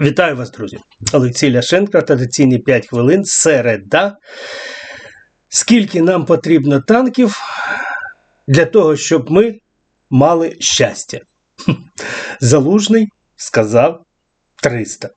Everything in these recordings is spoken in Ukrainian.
Вітаю вас, друзі! Олексій Ляшенко, традиційні 5 хвилин, середа. Скільки нам потрібно танків для того, щоб ми мали щастя? Залужний сказав 300.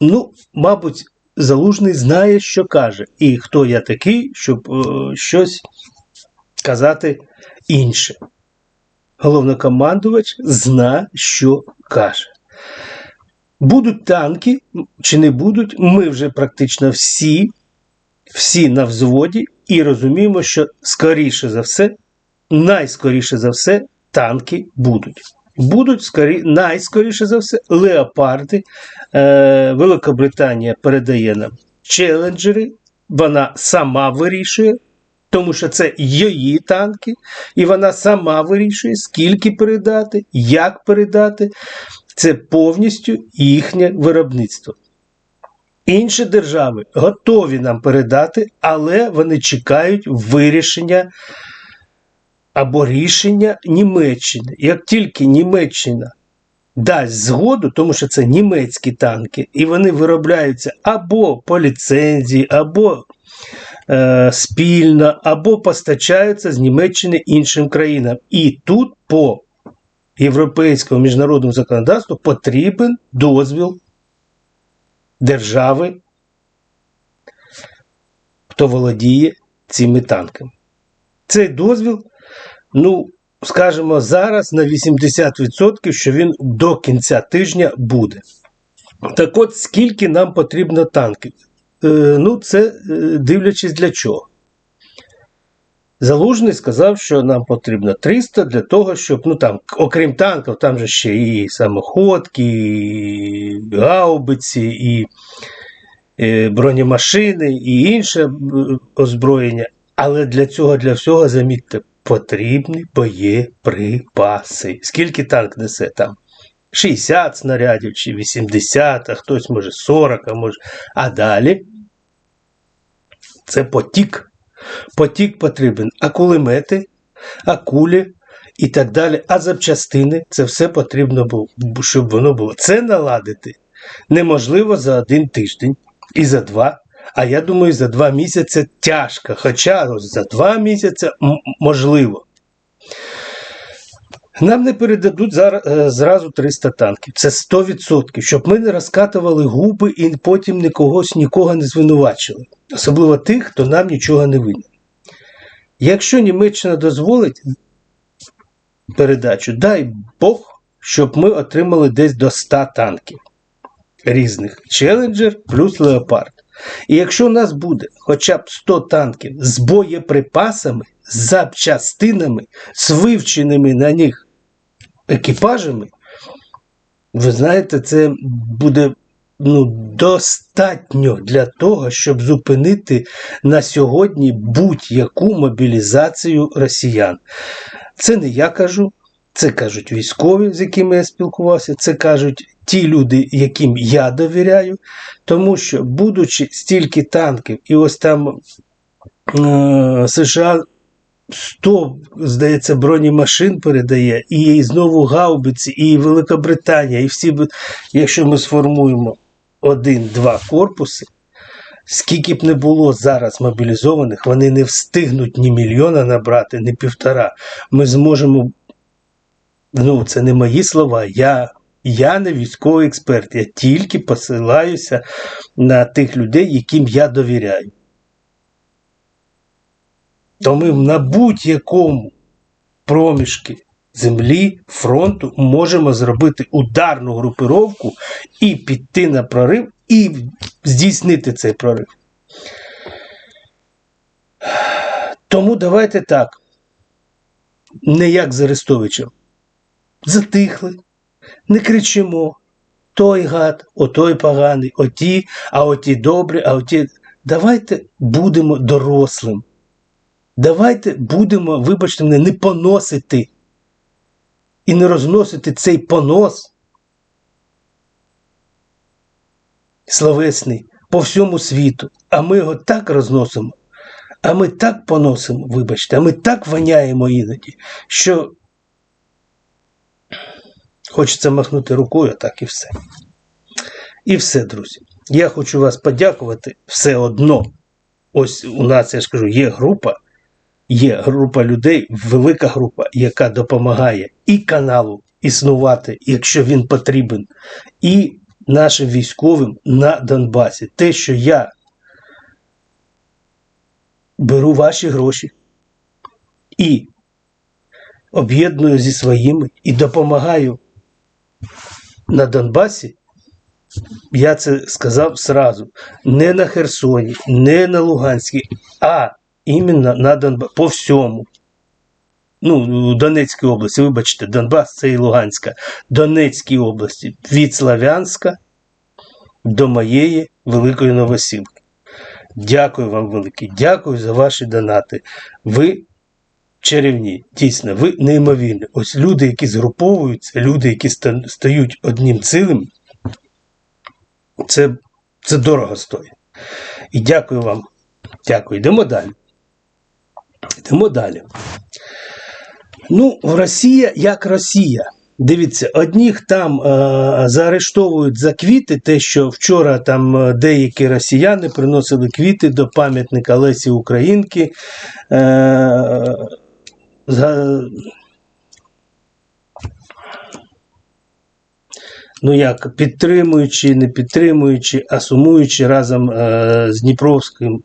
Ну, мабуть, Залужний знає, що каже, і хто я такий, щоб е, щось казати інше головнокомандувач зна, що каже. Будуть танки чи не будуть, ми вже практично всі, всі на взводі, і розуміємо, що скоріше за все, найскоріше за все, танки будуть. Будуть скорі, найскоріше за все леопарди. Е, Великобританія передає нам челенджери, вона сама вирішує, тому що це її танки, і вона сама вирішує, скільки передати, як передати. Це повністю їхнє виробництво. Інші держави готові нам передати, але вони чекають вирішення або рішення Німеччини. Як тільки Німеччина дасть згоду, тому що це німецькі танки, і вони виробляються або по ліцензії, або е, спільно, або постачаються з Німеччини іншим країнам. І тут по європейському міжнародному законодавству потрібен дозвіл держави, хто володіє цими танками. Цей дозвіл, ну, скажімо, зараз на 80%, що він до кінця тижня буде. Так от, скільки нам потрібно танків? Е, ну, це е, дивлячись для чого. Залужний сказав, що нам потрібно 300 для того, щоб, ну там, окрім танків, там же ще і самоходки, і гаубиці, і е, бронемашини, і інше озброєння. Але для цього, для всього, замітьте, потрібні боєприпаси. Скільки танк несе там? 60 снарядів чи 80, а хтось може 40, а може. А далі це потік. Потік потрібен, а кулемети, а кулі і так далі, а запчастини це все потрібно було, щоб воно було. Це наладити неможливо за один тиждень і за два. А я думаю, за два місяці тяжко. Хоча за два місяці можливо. Нам не передадуть зараз, е, зразу 300 танків. Це 100%, щоб ми не розкатували губи і потім нікогось нікого не звинувачили. Особливо тих, хто нам нічого не винен. Якщо Німеччина дозволить передачу, дай Бог, щоб ми отримали десь до 100 танків різних Челенджер плюс Леопард. І якщо у нас буде хоча б 100 танків з боєприпасами, з запчастинами, з вивченими на них екіпажами, ви знаєте, це буде ну, достатньо для того, щоб зупинити на сьогодні будь-яку мобілізацію росіян. Це не я кажу, це кажуть військові, з якими я спілкувався, це кажуть ті люди, яким я довіряю, тому що, будучи стільки танків, і ось там е, США 100, здається, бронемашин передає, і знову гаубиці, і Великобританія, і всі, якщо ми сформуємо один-два корпуси, скільки б не було зараз мобілізованих, вони не встигнуть ні мільйона набрати, ні півтора. Ми зможемо. Ну, це не мої слова. Я я не військовий експерт, я тільки посилаюся на тих людей, яким я довіряю. То ми на будь-якому проміжки землі, фронту можемо зробити ударну групировку і піти на прорив, і здійснити цей прорив. Тому давайте так, не як з Арестовичем. Затихли, не кричимо. Той гад, отой поганий, оті, а оті добрі, а оті. Давайте будемо дорослим. Давайте будемо, вибачте мене, не поносити і не розносити цей понос словесний по всьому світу. А ми його так розносимо, а ми так поносимо, вибачте, а ми так воняємо іноді, що Хочеться махнути рукою, так і все. І все, друзі. Я хочу вас подякувати все одно. Ось у нас, я ж кажу, є група, є група людей, велика група, яка допомагає і каналу існувати, якщо він потрібен, і нашим військовим на Донбасі. Те, що я беру ваші гроші і об'єдную зі своїми і допомагаю на Донбасі. Я це сказав сразу. Не на Херсоні, не на Луганській, а іменно на Донбасі. По всьому. Ну, Донецькій області, вибачте, Донбас це і Луганська. Донецькій області від Славянська до моєї Великої Новосілки. Дякую вам велике, дякую за ваші донати. Ви чарівні, дійсно, ви неймовірні. Ось люди, які згруповуються, люди, які стають одним цілим, це, це дорого стоїть. І дякую вам. Дякую. Йдемо далі. Йдемо далі. Ну, Росія як Росія. Дивіться, одних там е, заарештовують за квіти, те, що вчора там е, деякі росіяни приносили квіти до пам'ятника Лесі Українки. Е, за, ну як, підтримуючи, не підтримуючи, а сумуючи разом е, з Дніпровським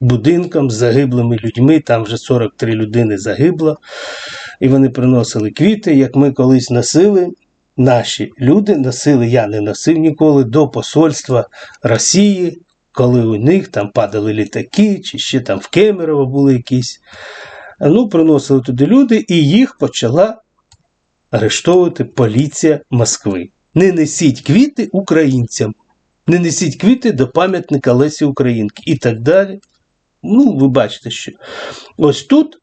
будинком, з загиблими людьми, там вже 43 людини загибло, і вони приносили квіти, як ми колись носили. Наші люди носили, я не носив ніколи до посольства Росії, коли у них там падали літаки, чи ще там в Кемерово були якісь. Ну, приносили туди люди, і їх почала арештовувати поліція Москви. Не несіть квіти українцям, не несіть квіти до пам'ятника Лесі Українки і так далі. Ну, ви бачите, що ось тут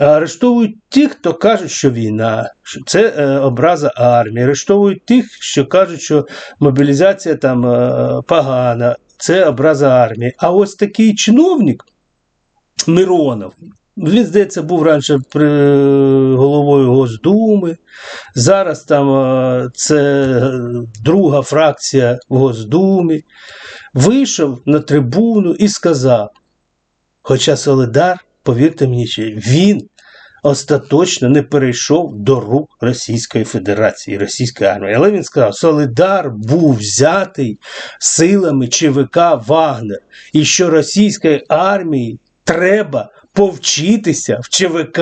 арештовують тих, хто кажуть, що війна, що це е, образа армії, арештовують тих, що кажуть, що мобілізація там е, погана, це образа армії. А ось такий чиновник Миронов. Він, здається, був раніше головою Госдуми. Зараз там це друга фракція в Госдумі. Вийшов на трибуну і сказав: хоча Солидар, повірте мені, він остаточно не перейшов до рук Російської Федерації, Російської армії. Але він сказав, Солидар був взятий силами ЧВК Вагнер, і що російської армії треба повчитися в ЧВК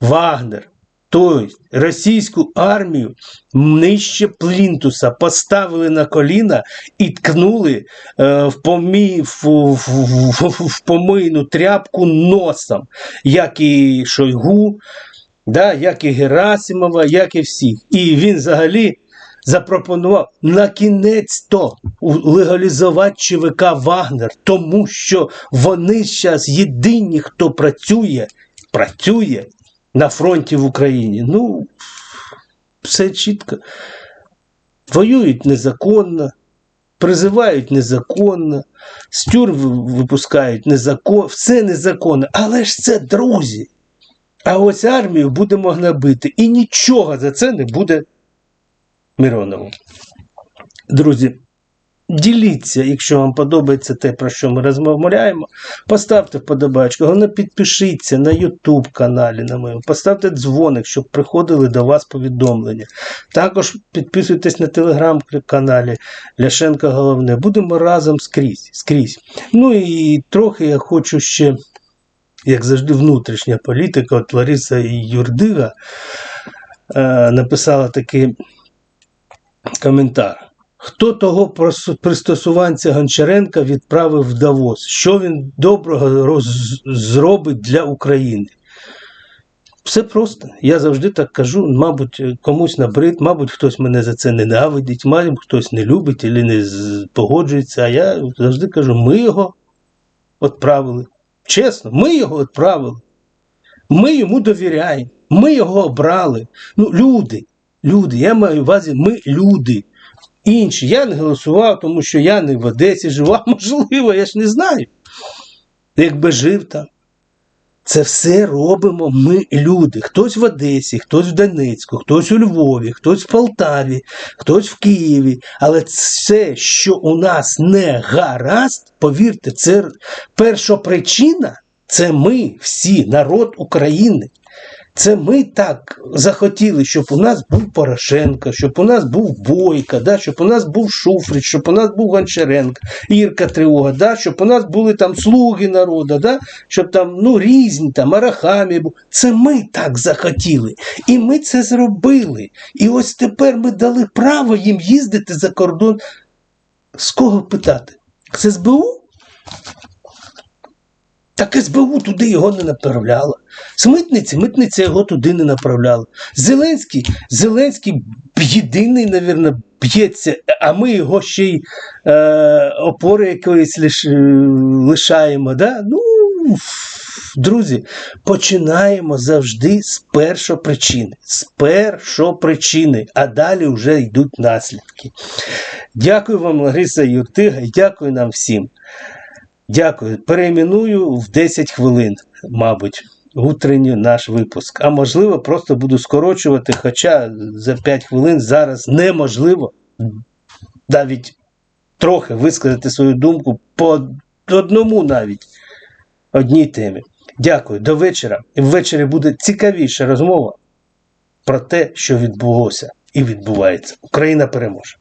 Вагнер. Тобто російську армію нижче плінтуса поставили на коліна і ткнули е, в, помі, в, в, в, в помийну тряпку носом, як і Шойгу, да, як і Герасимова, як і всіх. І він взагалі запропонував на кінець то легалізувати ЧВК Вагнер, тому що вони зараз єдині, хто працює, працює на фронті в Україні. Ну, все чітко. Воюють незаконно, призивають незаконно, з тюрм випускають незаконно, все незаконно, але ж це друзі. А ось армію будемо гнобити, і нічого за це не буде Миронову. Друзі, діліться, якщо вам подобається те, про що ми розмовляємо. Поставте вподобайку, головне підпишіться на YouTube каналі на моєму, поставте дзвоник, щоб приходили до вас повідомлення. Також підписуйтесь на телеграм-каналі Ляшенка Головне. Будемо разом скрізь. скрізь. Ну і трохи я хочу ще, як завжди, внутрішня політика, от Лариса Юрдига е, написала такий коментар. Хто того пристосуванця Гончаренка відправив в Давос? Що він доброго роз... зробить для України? Все просто. Я завжди так кажу, мабуть, комусь набрид, мабуть, хтось мене за це ненавидить, мабуть, хтось не любить або не погоджується. А я завжди кажу, ми його відправили. Чесно, ми його відправили. Ми йому довіряємо, ми його обрали. Ну, люди, люди, я маю увазі, ми люди. Інші. Я не голосував, тому що я не в Одесі жив, а можливо, я ж не знаю. Якби жив там. Це все робимо ми люди. Хтось в Одесі, хтось в Донецьку, хтось у Львові, хтось в Полтаві, хтось в Києві. Але все, що у нас не гаразд, повірте, це першопричина це ми всі, народ України. Це ми так захотіли, щоб у нас був Порошенко, щоб у нас був Бойко, да, щоб у нас був Шуфрич, щоб у нас був Гончаренко, Ірка Тривога, да, щоб у нас були там слуги народу, да, щоб там ну, різні там Арахамі був. Це ми так захотіли. І ми це зробили. І ось тепер ми дали право їм їздити за кордон. З кого питати? З СБУ? Так СБУ туди його не направляла. З митниці, митниця його туди не направляла. Зеленський, Зеленський єдиний, мабуть, б'ється, а ми його ще й е, опори якоїсь лиш, е, лишаємо. Да? Ну, друзі, починаємо завжди з першопричини. З першопричини, а далі вже йдуть наслідки. Дякую вам, Лариса Юртига, дякую нам всім. Дякую. Перейменую в 10 хвилин, мабуть, утренній наш випуск. А можливо, просто буду скорочувати, хоча за 5 хвилин зараз неможливо навіть трохи висказати свою думку по одному навіть одній темі. Дякую. До вечора. І ввечері буде цікавіша розмова про те, що відбулося і відбувається. Україна переможе.